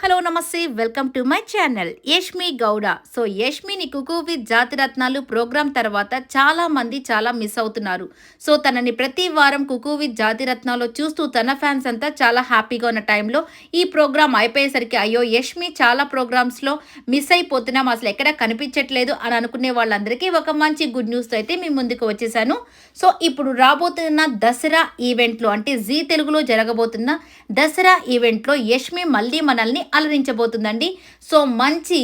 Hello నమస్తే. Welcome to my channel. Yashmi Gowda. So యష్మిని Kuku with Jathiratnalu programme తర్వాత చాలా మంది చాలా మిస్ అవుతున్నారు. సో తనని ప్రతి వారం కుకు విత్ జాతిరత్నాలు చూస్తూ తన ఫ్యాన్స్ అంతా చాలా హ్యాపీగా ఉన్న టైంలో ఈ ప్రోగ్రామ్ అయిపోయేసరికి అయ్యో యష్మి చాలా ప్రోగ్రామ్స్లో మిస్ అయిపోతున్నాం. అసలు ఎక్కడ కనిపించట్లేదు అని అనుకునే వాళ్ళందరికీ ఒక మంచి గుడ్ న్యూస్తో అయితే మీ ముందుకు వచ్చేసాను. సో ఇప్పుడు రాబోతున్న దసరా ఈవెంట్లో అంటే జీ తెలుగులో జరగబోతున్న దసరా ఈవెంట్లో యష్మి మళ్ళీ మనల్ని అలరించబోతుందండి. సో మంచి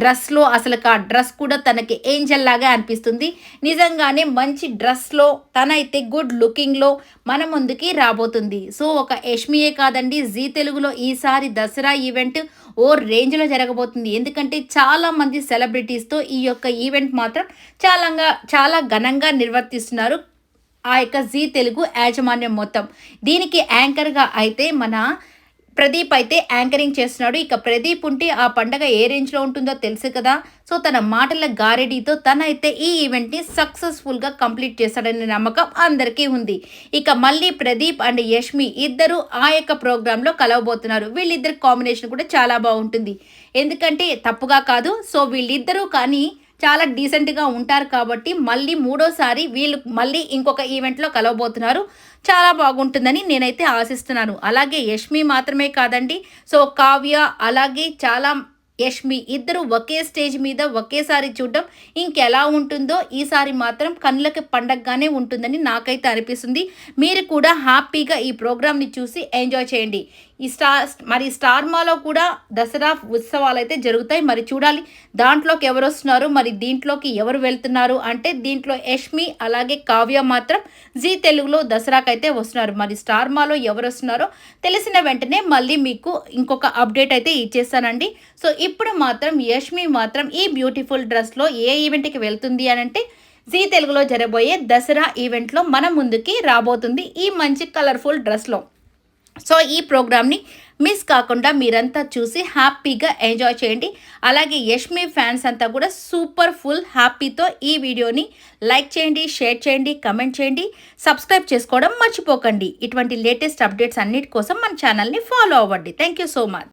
డ్రెస్లో అసలు ఆ డ్రెస్ కూడా తనకి ఏంజల్ లాగా అనిపిస్తుంది. నిజంగానే మంచి డ్రెస్లో తనైతే గుడ్ లుకింగ్లో మన ముందుకి రాబోతుంది. సో ఒక యష్మియే కాదండి జీ తెలుగులో ఈసారి దసరా ఈవెంట్ ఓ రేంజ్లో జరగబోతుంది. ఎందుకంటే చాలా మంది సెలబ్రిటీస్తో ఈ యొక్క ఈవెంట్ మాత్రం చాలా చాలా ఘనంగా నిర్వర్తిస్తున్నారు. ఆ యొక్క జీ తెలుగు యాజమాన్యం మొత్తం. దీనికి యాంకర్గా అయితే మన ప్రదీప్ అయితే యాంకరింగ్ చేస్తున్నాడు. ఇక ప్రదీప్ ఉంటే ఆ పండగ ఏ రేంజ్లో ఉంటుందో తెలుసు కదా. సో తన మాటల గారెడీతో తన అయితే ఈ ఈవెంట్ని సక్సెస్ఫుల్గా కంప్లీట్ చేస్తాడనే నమ్మకం అందరికీ ఉంది. ఇక మళ్ళీ ప్రదీప్ అండ్ యష్మి ఇద్దరు ఆ యొక్క ప్రోగ్రాంలో కలవబోతున్నారు. వీళ్ళిద్దరి కాంబినేషన్ కూడా చాలా బాగుంటుంది. ఎందుకంటే తప్పుగా కాదు. సో వీళ్ళిద్దరూ కానీ చాలా డీసెంట్గా ఉంటారు కాబట్టి మళ్ళీ మూడోసారి వీళ్ళు మళ్ళీ ఇంకొక ఈవెంట్లో కలవబోతున్నారు. చాలా బాగుంటుందని నేనైతే ఆశిస్తున్నాను. అలాగే యష్మి మాత్రమే కాదండి. సో కావ్య అలాగే చాలా యష్మి ఇద్దరు ఒకే స్టేజ్ మీద ఒకేసారి చూడడం ఇంకెలా ఉంటుందో ఈసారి మాత్రం కళ్ళకి పండగగానే ఉంటుందని నాకైతే అనిపిస్తుంది. మీరు కూడా హ్యాపీగా ఈ ప్రోగ్రామ్ని చూసి ఎంజాయ్ చేయండి. ఈ స్టార్ మరి స్టార్ మాలో కూడా దసరా ఉత్సవాలు అయితే జరుగుతాయి. మరి చూడాలి దాంట్లోకి ఎవరు వస్తున్నారు మరి దీంట్లోకి ఎవరు వెళ్తున్నారు అంటే దీంట్లో యష్మి అలాగే కావ్య మాత్రం జీ తెలుగులో దసరాకైతే వస్తున్నారు. మరి స్టార్ మాలో ఎవరు వస్తున్నారో తెలిసిన వెంటనే మళ్ళీ మీకు ఇంకొక అప్డేట్ అయితే ఇచ్చేస్తానండి. సో ఇప్పుడు మాత్రం యష్మి మాత్రం ఈ బ్యూటిఫుల్ డ్రెస్లో ఏ ఈవెంట్కి వెళ్తుంది అని అంటే జీ తెలుగులో జరబోయే దసరా ఈవెంట్లో మన ముందుకి రాబోతుంది ఈ మంచి కలర్ఫుల్ డ్రెస్లో. సో ఈ ప్రోగ్రామ్ని మిస్ కాకుండా మీరంతా చూసి హ్యాపీగా ఎంజాయ్ చేయండి. అలాగే యష్మి ఫ్యాన్స్ అంతా కూడా సూపర్ ఫుల్ హ్యాపీతో ఈ వీడియోని లైక్ చేయండి షేర్ చేయండి కమెంట్ చేయండి సబ్స్క్రైబ్ చేసుకోవడం మర్చిపోకండి. ఇటువంటి లేటెస్ట్ అప్డేట్స్ అన్నిటి కోసం మన ఛానల్ని ఫాలో అవ్వండి. Thank you so much.